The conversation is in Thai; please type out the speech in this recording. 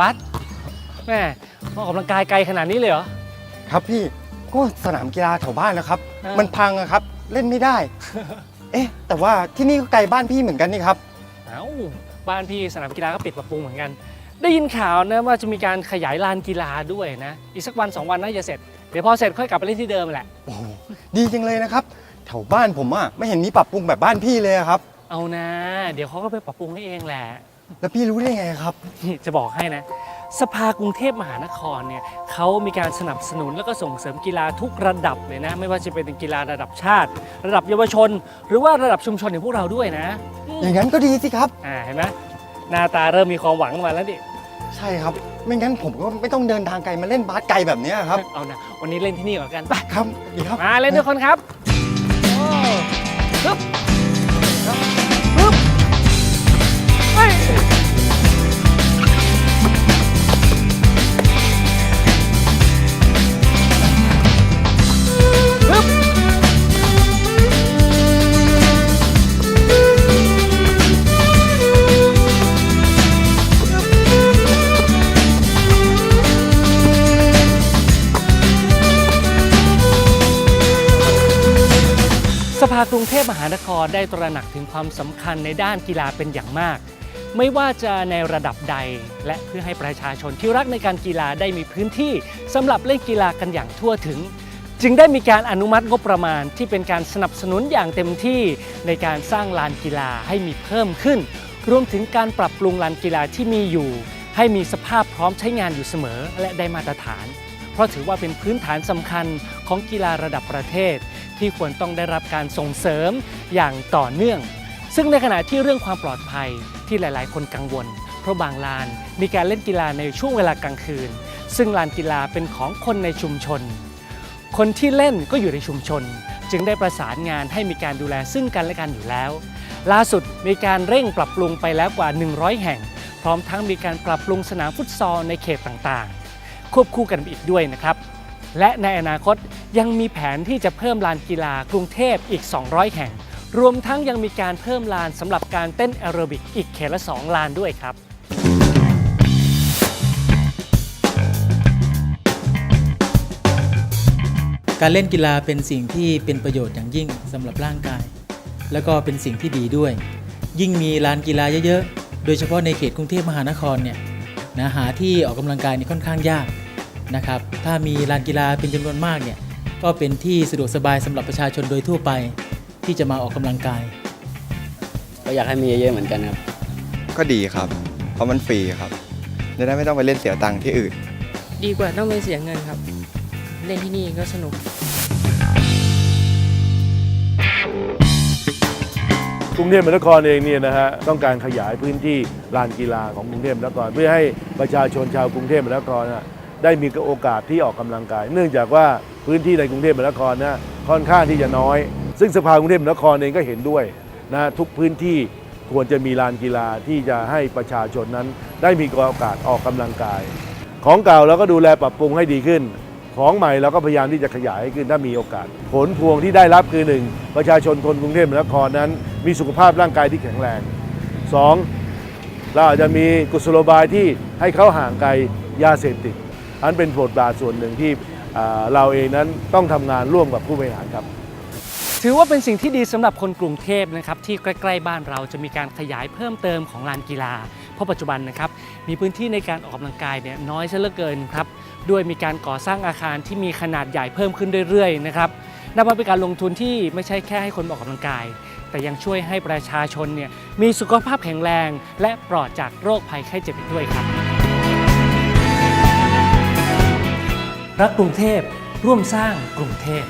บัสแม่มาออกกำลังกายไกลขนาดนี้เลยเหรอ ครับพี่ก็สนามกีฬาแถวบ้านนะครับเออมันพังอะครับ เล่นไม่ได้ เอ๊ะ แต่ว่าที่นี่ก็ไกลบ้านพี่เหมือนกันนี่ครับ เอ้าบ้านพี่สนามกีฬาก็ปิดปรับปรุงเหมือนกัน ได้ยินข่าวนะว่าจะมีการขยายลานกีฬาด้วยนะ อีกสักวันสองวันน่าจะเสร็จ เดี๋ยวพอเสร็จค่อยกลับไปเล่นที่เดิมแหละ โอ้โหดีจังเลยนะครับ แถวบ้านผมอะไม่เห็นมีปรับปรุงแบบบ้านพี่เลยอะครับ เอานะ เดี๋ยวเขาก็ไปปรับปรุงให้เองแหละ แล้วพี่รู้ได้ไงครับ นี่จะบอกให้นะ สภากรุงเทพมหานครเนี่ยเขามีการสนับสนุนแล้วก็ส่งเสริมกีฬาทุกระดับเลยนะ ไม่ว่าจะเป็นกีฬาระดับชาติ ระดับเยาวชน หรือว่าระดับชุมชนอย่างพวกเราด้วยนะอืมอย่างนั้นก็ดีสิครับ อ่าเห็นไหมหน้าตาเริ่มมีความหวังมาแล้วดิใช่ครับ ไม่งั้นผมก็ไม่ต้องเดินทางไกลมาเล่นบาสไกลแบบเนี้ยครับเอานะวันนี้เล่นที่นี่ก่อนกันไปครับดีครับ มาเล่นด้วยคนครับโอ้ฮึบครับ สภากรุงเทพมหานครได้ตระหนักถึงความสำคัญในด้านกีฬาเป็นอย่างมาก ไม่ว่าจะในระดับใด และเพื่อให้ประชาชนที่รักในการกีฬาได้มีพื้นที่สำหรับเล่นกีฬากันอย่างทั่วถึง จึงได้มีการอนุมัติงบประมาณที่เป็นการสนับสนุนอย่างเต็มที่ในการสร้างลานกีฬาให้มีเพิ่มขึ้น รวมถึงการปรับปรุงลานกีฬาที่มีอยู่ ให้มีสภาพพร้อมใช้งานอยู่เสมอและได้มาตรฐาน เพราะถือว่าเป็นพื้นฐานสำคัญของกีฬาระดับประเทศ ที่ควรต้องได้รับการส่งเสริมอย่างต่อเนื่อง ซึ่งในขณะที่เรื่องความปลอดภัยที่หลาย ๆ คนกังวล เพราะบางลานมีการเล่นกีฬาในช่วงเวลากลางคืน ซึ่งลานกีฬาเป็นของคนในชุมชน คนที่เล่นก็อยู่ในชุมชน จึงได้ประสานงานให้มีการดูแลซึ่งกันและกันอยู่แล้ว ล่าสุดมีการเร่งปรับปรุงไปแล้วกว่า 100 แห่ง พร้อมทั้งมีการปรับปรุงสนามฟุตซอลในเขตต่าง ๆ ควบคู่กันไปอีกด้วยนะครับ และในอนาคตยังมีแผนที่จะเพิ่มลานกีฬากรุงเทพอีก 200 แห่ง รวมทั้งยังมีการเพิ่มลานสำหรับการเต้นแอโรบิกอีกเขตละ 2 ลานด้วยครับการเล่นกีฬาเป็นสิ่งที่เป็นประโยชน์อย่างยิ่งสำหรับร่างกาย แล้วก็เป็นสิ่งที่ดีด้วย ยิ่งมีลานกีฬาเยอะๆ โดยเฉพาะในเขตกรุงเทพมหานครเนี่ยนะหาที่ออกกำลังกายนี่ค่อนข้างยาก นะครับ ถ้ามีลานกีฬาเป็นจำนวนมากเนี่ย ก็เป็นที่สะดวกสบายสำหรับประชาชนโดยทั่วไปที่จะมาออกกำลังกาย ก็อยากให้มีเยอะๆเหมือนกันครับ ก็ดีครับ เพราะมันฟรีครับ จะได้ไม่ต้องไปเล่นเสียตังค์ที่อื่น ดีกว่าต้องไปเสียเงินครับ เล่นที่นี่ก็สนุกกรุงเทพมหานครเองเนี่ยนะฮะต้องการขยายพื้นที่ลานกีฬาของกรุงเทพมหานครเพื่อให้ประชาชนชาวกรุงเทพมหานครนะ ได้มีโอกาสที่ออกกำลังกาย เนื่องจากว่าพื้นที่ในกรุงเทพมหานครนะค่อนข้างที่จะน้อย ซึ่งสภากรุงเทพมหานครเองก็เห็นด้วยนะทุกพื้นที่ควรจะมีลานกีฬาที่จะให้ประชาชนนั้น ได้มีโอกาสออกกำลังกาย ของเก่าเราก็ดูแลปรับปรุงให้ดีขึ้น ของใหม่เราก็พยายามที่จะขยายให้ขึ้นถ้ามีโอกาส ผลพวงที่ได้รับคือหนึ่งประชาชนคนกรุงเทพมหานครนั้น มีสุขภาพร่างกายที่แข็งแรงสองเราอาจจะมีกุศโลบายที่ให้เขาห่างไกลยาเสพติด อันเป็นบทบาทส่วนหนึ่งที่เราเองนั้นต้องทำงานร่วมกับผู้บริหารครับ ถือว่าเป็นสิ่งที่ดีสำหรับคนกรุงเทพนะครับที่ใกล้ๆบ้านเราจะมีการขยายเพิ่มเติมของลานกีฬา เพราะปัจจุบันนะครับมีพื้นที่ในการออกกำลังกายเนี่ยน้อยซะเหลือเกินครับด้วยมีการก่อสร้างอาคารที่มีขนาดใหญ่เพิ่มขึ้นเรื่อยๆนะครับนับว่าเป็นการลงทุนที่ไม่ใช่แค่ให้คนออกกำลังกาย แต่ยังช่วยให้ประชาชนเนี่ยมีสุขภาพแข็งแรง และปลอดจากโรคภัยไข้เจ็บอีกด้วยครับ รักกรุงเทพร่วมสร้างกรุงเทพ